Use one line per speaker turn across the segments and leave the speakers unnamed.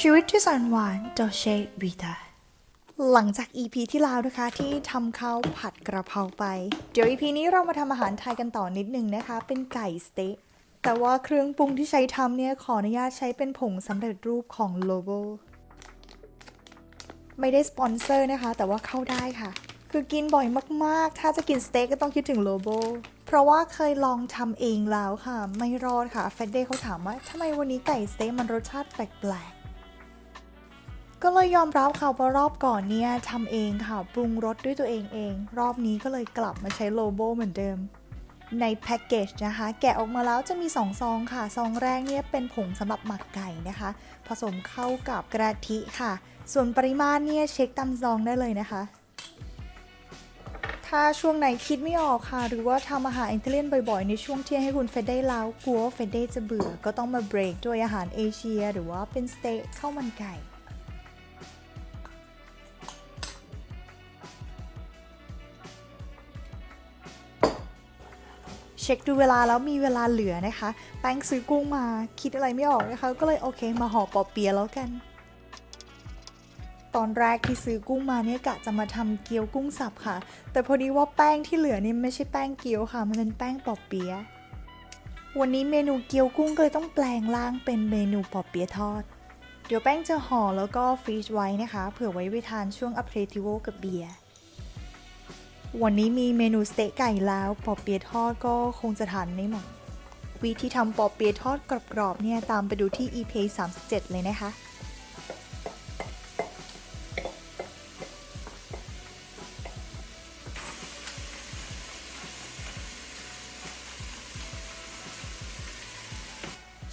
ชีวิตที่แสนหวานโดเชวิตาหลังจาก EP ที่แล้วนะคะที่ทำข้าวผัดกระเพราไป เดี๋ยว EP นี้เรามาทำอาหารไทยกันต่อนิดนึงนะคะ เป็นไก่สเต๊ะแต่ว่าเครื่องปรุงที่ใช้ทำเนี่ยขออนุญาตใช้เป็นผงสำเร็จรูปของ l o b o ไม่ได้สปอนเซอร์นะคะ แต่ว่าเข้าได้ค่ะ คือกินบ่อยมากๆ ถ้าจะกินสเต็กก็ต้องคิดถึงโลโบเพราะว่าเคยลองทำเองแล้วค่ะ ไม่รอดค่ะแฟดเดย์เขาถามว่าทำไมวันนี้ไก่สเต็กมันรสชาติแปลก ก็เลยยอมรับค่ะว่ารอบก่อนเนี่ยทำเองค่ะ ปรุงรสด้วยตัวเองเอง รอบนี้ก็เลยกลับมาใช้โลโบเหมือนเดิม ในแพ็กเกจนะคะ แกะออกมาแล้วจะมี 2 ซองค่ะ ซองแรกเนี่ยเป็นผงสำหรับหมักไก่นะคะ ผสมเข้ากับกระทิค่ะ ส่วนปริมาณเนี่ยเช็คตามซองได้เลยนะคะถ้าช่วงไหนคิดไม่ออกค่ะ หรือว่าทำอาหารอิตาเลียนบ่อยๆ ในช่วงเที่ยงให้คุณเฟดได้แล้วกลัวว่าเฟดได้จะเบื่อ ก็ต้องมาเบรกด้วยอาหารเอเชีย หรือว่าเป็นสเต๊กข้าวมันไก่ เช็คดูเวลาแล้วมีเวลาเหลือนะคะ แป้งซื้อกุ้งมาคิดอะไรไม่ออกนะคะ ก็เลยโอเค มาห่อปอเปียแล้วกัน ตอนแรกที่ซื้อกุ้งมาเนี่ยกะจะมาทำเกี๊ยวกุ้งสับค่ะ แต่พอดีว่าแป้งที่เหลือนี่ไม่ใช่แป้งเกี๊ยวค่ะ มันเป็นแป้งปอเปียวันนี้เมนูเกี๊ยวกุ้งก็เลยต้องแปลงร่างเป็นเมนูปอเปียทอด เดี๋ยวแป้งจะห่อแล้วก็ฟรีซไว้นะคะ เผื่อไว้ไปทานช่วงอ p เพ r ติโวกับเบียร์ วันนี้มีเมนูสเต๊กไก่แล้วปอเปี๊ยะทอดก็คงจะทานไม่หมดวิธีทำปอเปี๊ยะทอดกรอบๆเนี่ยตามไปดูที่ EP 37 เลยนะคะ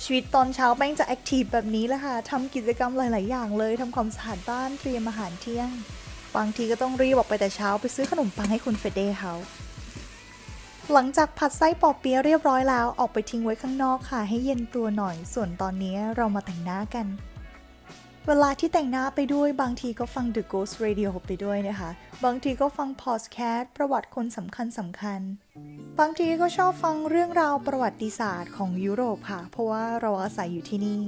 ชีวิตตอนเช้าแป้งจะแอคทีฟแบบนี้แหละค่ะทำกิจกรรมหลาย ๆ อย่างเลยทำความสะอาดบ้านเตรียมอาหารเที่ยง บางทีก็ต้องรีบออกไปแต่เช้าไปซื้อขนมปังให้คุณเฟเดเขาหลังจากผัดไส้ปอเปี๊ยะเรียบร้อยแล้วออกไปทิ้งไว้ข้างนอกค่ะ ให้เย็นตัวหน่อย ส่วนตอนนี้เรามาแต่งหน้ากัน เวลาที่แต่งหน้าไปด้วยบางทีก็ฟัง The Ghost Radio ไปด้วยนะคะ บางทีก็ฟังพอดแคสต์ประวัติคนสำคัญสำคัญ บางทีก็ชอบฟังเรื่องราวประวัติศาสตร์ของยุโรปค่ะ เพราะว่าเราอาศัยอยู่ที่นี่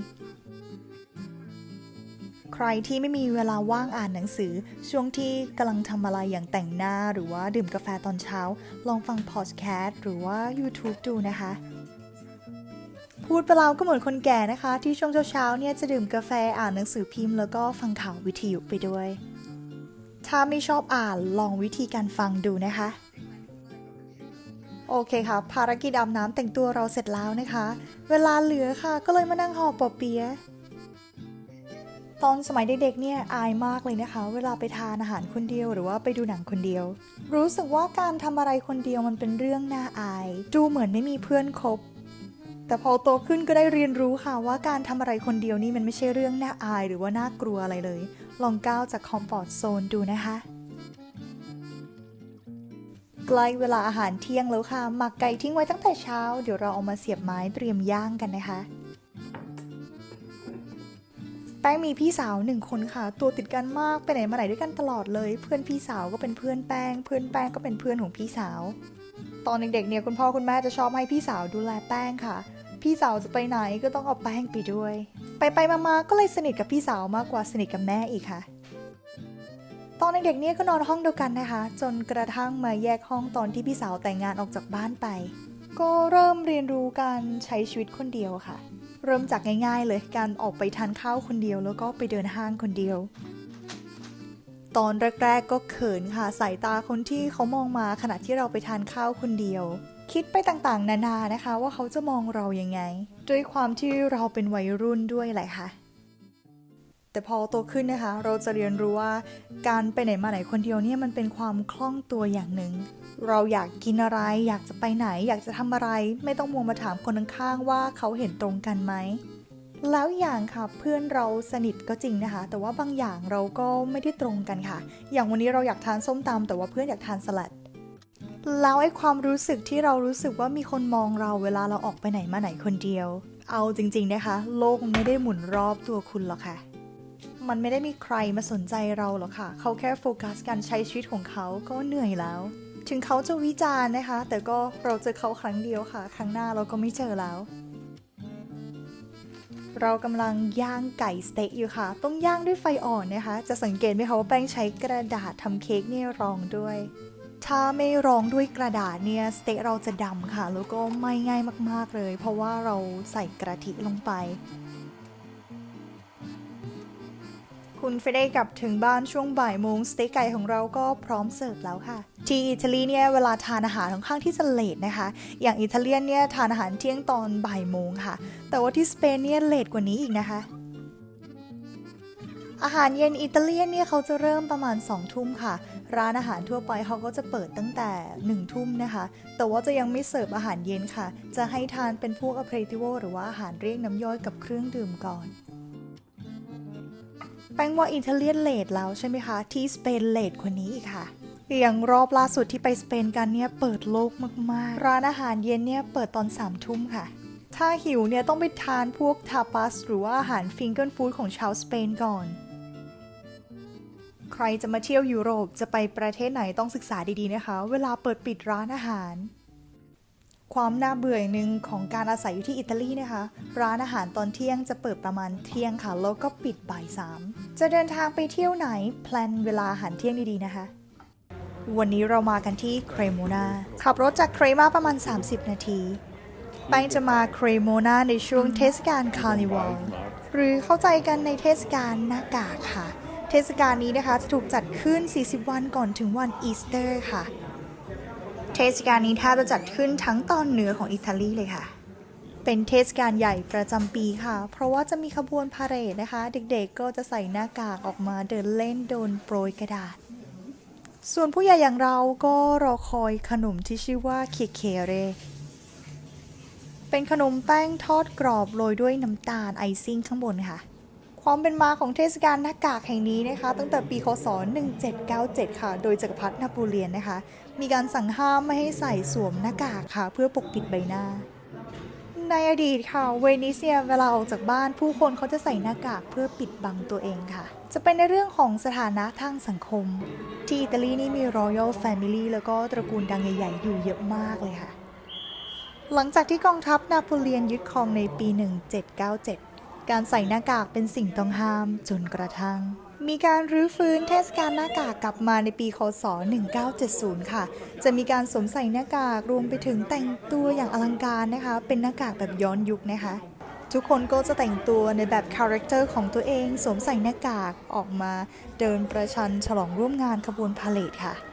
ใครที่ไม่มีเวลาว่างอ่านหนังสือ ช่วงที่กำลังทำอะไรอย่างแต่งหน้าหรือว่าดื่มกาแฟตอนเช้า ลองฟังพอดแคสต์หรือว่า YouTube ดูนะคะ พูดไปแล้วก็เหมือนคนแก่นะคะ ที่ช่วงเช้าๆเนี่ยจะดื่มกาแฟอ่านหนังสือพิมพ์แล้วก็ฟังข่าววิทยุไปด้วย ถ้าไม่ชอบอ่านลองวิธีการฟังดูนะคะโอเคค่ะ ภารกิจอาบน้ำแต่งตัวเราเสร็จแล้วนะคะ เวลาเหลือค่ะ ก็เลยมานั่งห่อปอเปี๊ยะ ตอนสมัยเด็กๆเนี่ยอายมากเลยนะคะ เวลาไปทานอาหารคนเดียวหรือว่าไปดูหนังคนเดียว รู้สึกว่าการทำอะไรคนเดียวมันเป็นเรื่องน่าอาย ดูเหมือนไม่มีเพื่อนคบ แต่พอโตขึ้นก็ได้เรียนรู้ค่ะว่าการทำอะไรคนเดียวนี่มันไม่ใช่เรื่องน่าอายหรือว่าน่ากลัวอะไรเลย ลองก้าวจากคอมฟอร์ทโซนดูนะคะใกล้เวลาอาหารเที่ยงแล้วค่ะ หมักไก่ทิ้งไว้ตั้งแต่เช้า เดี๋ยวเราเอามาเสียบไม้เตรียมย่างกันนะคะ แป้งมีพี่สาวหนึ่งคนค่ะ ตัวติดกันมากไปไหนมาไหนด้วยกันตลอดเลย เพื่อนพี่สาวก็เป็นเพื่อนแป้ง เพื่อนแป้งก็เป็นเพื่อนของพี่สาว ตอนเด็กๆเนี่ยคุณพ่อคุณแม่จะชอบให้พี่สาวดูแลแป้งค่ะ พี่สาวจะไปไหนก็ต้องเอาแป้งไปด้วย ไปไปๆมาๆก็เลยสนิทกับพี่สาวมากกว่าสนิทกับแม่อีกค่ะ ตอนเด็กๆเนี่ยก็นอนห้องเดียวกันนะคะ จนกระทั่งมาแยกห้องตอนที่พี่สาวแต่งงานออกจากบ้านไป ก็เริ่มเรียนรู้การใช้ชีวิตคนเดียวค่ะ เริ่มจากง่ายๆเลยการออกไปทานข้าวคนเดียว แล้วก็ไปเดินห้างคนเดียว ตอนแรก ๆ ก็เขินค่ะสายตาคนที่เขามองมาขณะที่เราไปทานข้าวคนเดียว คิดไปต่างๆ นานานะคะ ว่าเขาจะมองเรายังไง ด้วยความที่เราเป็นวัยรุ่นด้วยแหละค่ะ แต่พอโตขึ้นนะคะ เราจะเรียนรู้ว่าการไปไหนมาไหนคนเดียวเนี่ยมันเป็นความคล่องตัวอย่างหนึ่ง เราอยากกินอะไร อยากจะไปไหน อยากจะทำอะไร ไม่ต้องมัวมาถามคนข้างๆว่าเขาเห็นตรงกันไหมแล้วอย่างค่ะเพื่อนเราสนิทก็จริงนะคะ แต่ว่าบางอย่างเราก็ไม่ได้ตรงกันค่ะ อย่างวันนี้เราอยากทานส้มตำแต่ว่าเพื่อนอยากทานสลัดแล้วไอ้ความรู้สึกที่เรารู้สึกว่ามีคนมองเราเวลาเราออกไปไหนมาไหนคนเดียว เอาจริงๆนะคะ โลกไม่ได้หมุนรอบตัวคุณหรอกค่ะ มันไม่ได้มีใครมาสนใจเราหรอกค่ะ เขาแค่โฟกัสการใช้ชีวิตของเขาก็เหนื่อยแล้ว ถึงเขาจะวิจารณ์นะคะ แต่ก็เราเจอเขาครั้งเดียวค่ะ ครั้งหน้าเราก็ไม่เจอแล้ว เรากำลังย่างไก่สเต็กอยู่ค่ะ ต้องย่างด้วยไฟอ่อนนะคะ จะสังเกตไหมคะว่าแป้งใช้กระดาษทำเค้กนี่รองด้วยถ้าไม่รองด้วยกระดาษเนี่ยสเต็กเราจะดำค่ะ แล้วก็ไม่ง่ายมาก ๆ เลย เพราะว่าเราใส่กระทิลงไป คุณเฟเดกลับถึงบ้านช่วงบ่ายโมงสเต็กไก่ของเราก็พร้อมเสิร์ฟแล้วค่ะ ที่อิตาลีเนี่ยเวลาทานอาหารค่อนข้างที่จะเลทนะคะ อย่างอิตาเลียนเนี่ยทานอาหารเที่ยงตอนบ่ายโมงค่ะ แต่ว่าที่สเปนเนี่ยเลทกว่านี้อีกนะคะอาหารเย็นอิตาเลียนเนี่ยเขาจะเริ่มประมาณ 2 ทุ่มค่ะ ร้านอาหารทั่วไปเขาก็จะเปิดตั้งแต่ 1 ทุ่มนะคะ แต่ว่าจะยังไม่เสิร์ฟอาหารเย็นค่ะ จะให้ทานเป็นพวกอเพรติโวหรือว่าอาหารเรียกน้ำย่อยกับเครื่องดื่มก่อน แป้งว่าอิตาเลียนเลทแล้วใช่ไหมคะ ที่สเปนเลทกว่านี้อีกค่ะอย่างรอบล่าสุดที่ไปสเปนกันเนี่ยเปิดโลกมากๆ ร้านอาหารเย็นเนี่ยเปิดตอน3ามทุ่มค่ะ ถ้าหิวเนี่ยต้องไปทานพวกทาปาสหรือว่าอาหารฟิงเกิลฟู้ดของชาวสเปนก่อน ใครจะมาเที่ยวยุโรปจะไปประเทศไหนต้องศึกษาดีๆนะคะ เวลาเปิดปิดร้านอาหาร ความน่าเบื่อยหนึ่งของการอาศัยอยู่ที่อิตาลีนะคะ ร้านอาหารตอนเที่ยงจะเปิดประมาณเที่ยงค่ะ แล้วก็ปิดบ่ายสามจะเดินทางไปเที่ยวไหนแพลนเวลาอาหารเที่ยงดีๆนะคะ วันนี้เรามากันที่เครโมนาขับรถจากเครมาประมาณ 30 นาทีแป้งจะมาเครโมนาในช่วงเทศกาลคาร์นิวัลหรือเข้าใจกันในเทศกาลหน้ากากค่ะ เทศกาลนี้นะคะจะถูกจัดขึ้น 40 วันก่อนถึงวันอีสเตอร์ค่ะ เทศกาลนี้แทบจะจัดขึ้นทั้งตอนเหนือของอิตาลีเลยค่ะ เป็นเทศกาลใหญ่ประจำปีค่ะ เพราะว่าจะมีขบวนพาเหรดนะคะ เด็กๆก็จะใส่หน้ากากออกมาเดินเล่นโดนโปรยกระดาษ ส่วนผู้ใหญ่อย่างเราก็รอคอยขนมที่ชื่อว่าเคเคเร เป็นขนมแป้งทอดกรอบโรยด้วยน้ำตาลไอซิ่งข้างบนค่ะ ความเป็นมาของเทศกาลหน้ากากแห่งนี้นะคะ ตั้งแต่ปีคศ 1797 ค่ะ โดยจักรพรรดินโปเลียนนะคะ มีการสั่งห้ามไม่ให้ใส่สวมหน้ากากค่ะ เพื่อปกปิดใบหน้า ในอดีตค่ะเวนิสเนียเวลาออกจากบ้าน ผู้คนเขาจะใส่หน้ากากเพื่อปิดบังตัวเองค่ะ จะเป็นในเรื่องของสถานะทางสังคม ที่อิตาลีนี่มี Royal Family แล้วก็ตระกูลดังใหญ่ๆ อยู่เยอะมากเลยค่ะ หลังจากที่กองทัพนาโปเลียนยึดครองในปี 1797 การใส่หน้ากากเป็นสิ่งต้องห้าม จนกระทั่ง มีการรื้อฟื้นเทศกาลหน้ากากกลับมาในปีคศ 1970 ค่ะ จะมีการสวมใส่หน้ากากรวมไปถึงแต่งตัวอย่างอลังการนะคะ เป็นหน้ากากแบบย้อนยุคนะคะทุกคนก็จะแต่งตัวในแบบคาแรคเตอร์ของตัวเองสวมใส่หน้ากากออกมาเดินประชันฉลองร่วมงานขบวนพาเหรดค่ะ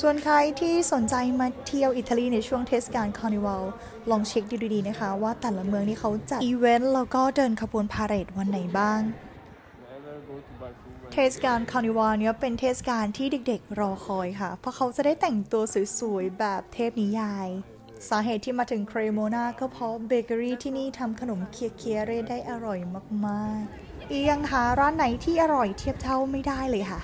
ส่วนใครที่สนใจมาเที่ยวอิตาลีในช่วงเทศกาลคาร์นิวัลลองเช็คดูดีๆนะคะ ว่าแต่ละเมืองนี่เขาจัดอีเวนต์แล้วก็เดินขบวนพาเหรดวันไหนบ้าง เทศกาลคาร์นิวัลเนี้ยเป็นเทศกาลที่เด็กๆรอคอยค่ะ เพราะเขาจะได้แต่งตัวสวยๆ แบบเทพนิยาย สาเหตุที่มาถึงเครโมนาก็เพราะเบเกอรี่ที่นี่ทำขนมเคียเคียเรได้อร่อยมากๆ อียังหาร้านไหนที่อร่อยเทียบเท่าไม่ได้เลยค่ะ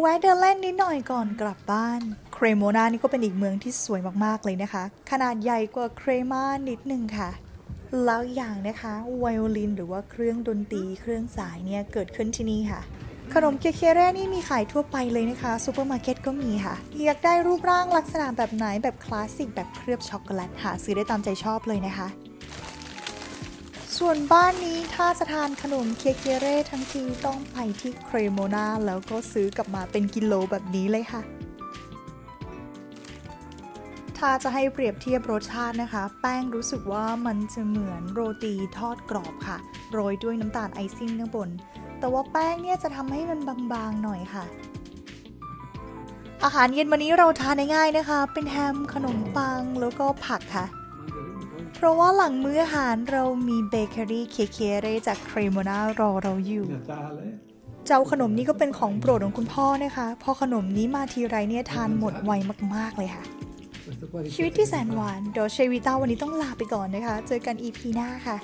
แวะเดินเล่นนิดหน่อยก่อนกลับบ้าน เครโมนานี่ก็เป็นอีกเมืองที่สวยมากๆเลยนะคะ ขนาดใหญ่กว่าเครมานิดนึงค่ะ แล้วอย่างนะคะไวโอลินหรือว่าเครื่องดนตรีเครื่องสายเนี่ยเกิดขึ้นที่นี่ค่ะ ขนมเคเคเร่นี่มีขายทั่วไปเลยนะคะซูเปอร์มาร์เก็ตก็มีค่ะอยากได้รูปร่างลักษณะแบบไหนแบบคลาสสิกแบบเคลือบช็อกโกแลตหาซื้อได้ตามใจชอบเลยนะคะ ส่วนบ้านนี้ถ้าจะทานขนมเคเคียเร่ทั้งทีต้องไปที่เครโมนาแล้วก็ซื้อกลับมาเป็นกิโลแบบนี้เลยค่ะ ถ้าจะให้เปรียบเทียบรสชาตินะคะ แป้งรู้สึกว่ามันจะเหมือนโรตีทอดกรอบค่ะ โรยด้วยน้ำตาลไอซิ่งข้างบน แต่ว่าแป้งเนี่ยจะทำให้มันบางๆหน่อยค่ะอาหารเย็นวันนี้เราทานง่ายๆนะคะ เป็นแฮมขนมปังแล้วก็ผักค่ะ เพราะว่าหลังมื้ออาหารเรามีเบเกอรี่เคเคเรจากเครโมนารอเราอยู่
Natale.
เจ้าขนมนี้ก็เป็นของโปรดของคุณพ่อนะคะ พอขนมนี้มาทีไรเนี่ยทานหมดไวมาก ๆ เลยค่ะ
Questo qua
ชีวิตที่แสนหวานโดเชวิต้าวันนี้ต้องลาไปก่อนนะคะ เจอกัน EP หน้าค่ะ